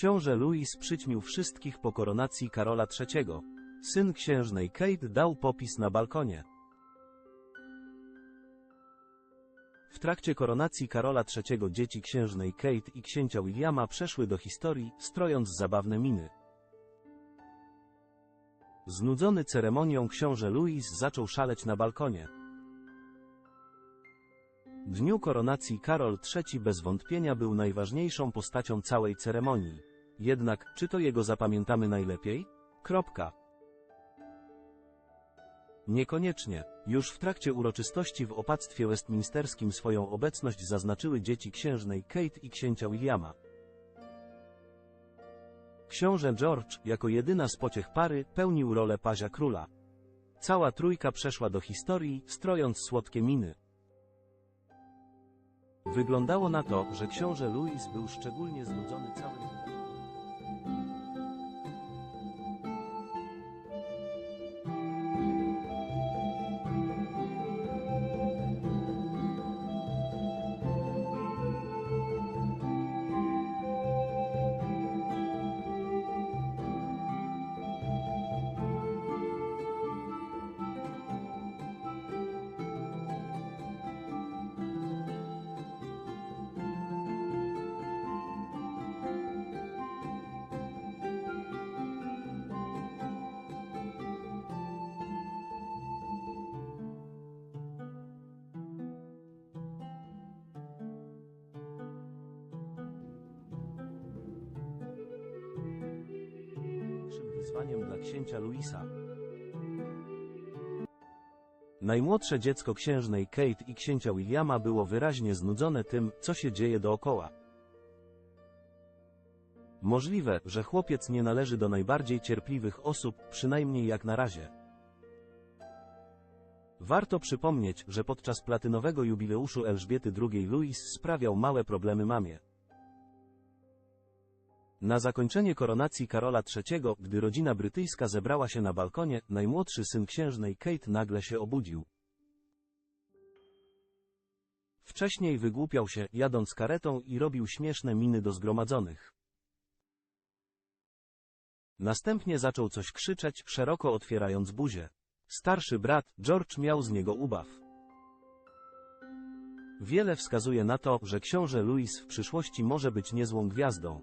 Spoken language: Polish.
Książę Louis przyćmił wszystkich po koronacji Karola III. Syn księżnej Kate dał popis na balkonie. W trakcie koronacji Karola III dzieci księżnej Kate i księcia Williama przeszły do historii, strojąc zabawne miny. Znudzony ceremonią książę Louis zaczął szaleć na balkonie. Dniu koronacji Karol III bez wątpienia był najważniejszą postacią całej ceremonii. Jednak, czy to jego zapamiętamy najlepiej? Kropka. Niekoniecznie. Już w trakcie uroczystości w opactwie westminsterskim swoją obecność zaznaczyły dzieci księżnej Kate i księcia Williama. Książę George, jako jedyna z pociech pary, pełnił rolę pazia króla. Cała trójka przeszła do historii, strojąc słodkie miny. Wyglądało na to, że książę Louis był szczególnie znudzony całym wyzwaniem dla księcia Louisa. Najmłodsze dziecko księżnej Kate i księcia Williama było wyraźnie znudzone tym, co się dzieje dookoła. Możliwe, że chłopiec nie należy do najbardziej cierpliwych osób, przynajmniej jak na razie. Warto przypomnieć, że podczas platynowego jubileuszu Elżbiety II Louis sprawiał małe problemy mamie. Na zakończenie koronacji Karola III, gdy rodzina brytyjska zebrała się na balkonie, najmłodszy syn księżnej Kate nagle się obudził. Wcześniej wygłupiał się, jadąc karetą i robił śmieszne miny do zgromadzonych. Następnie zaczął coś krzyczeć, szeroko otwierając buzię. Starszy brat, George miał z niego ubaw. Wiele wskazuje na to, że książę Louis w przyszłości może być niezłą gwiazdą.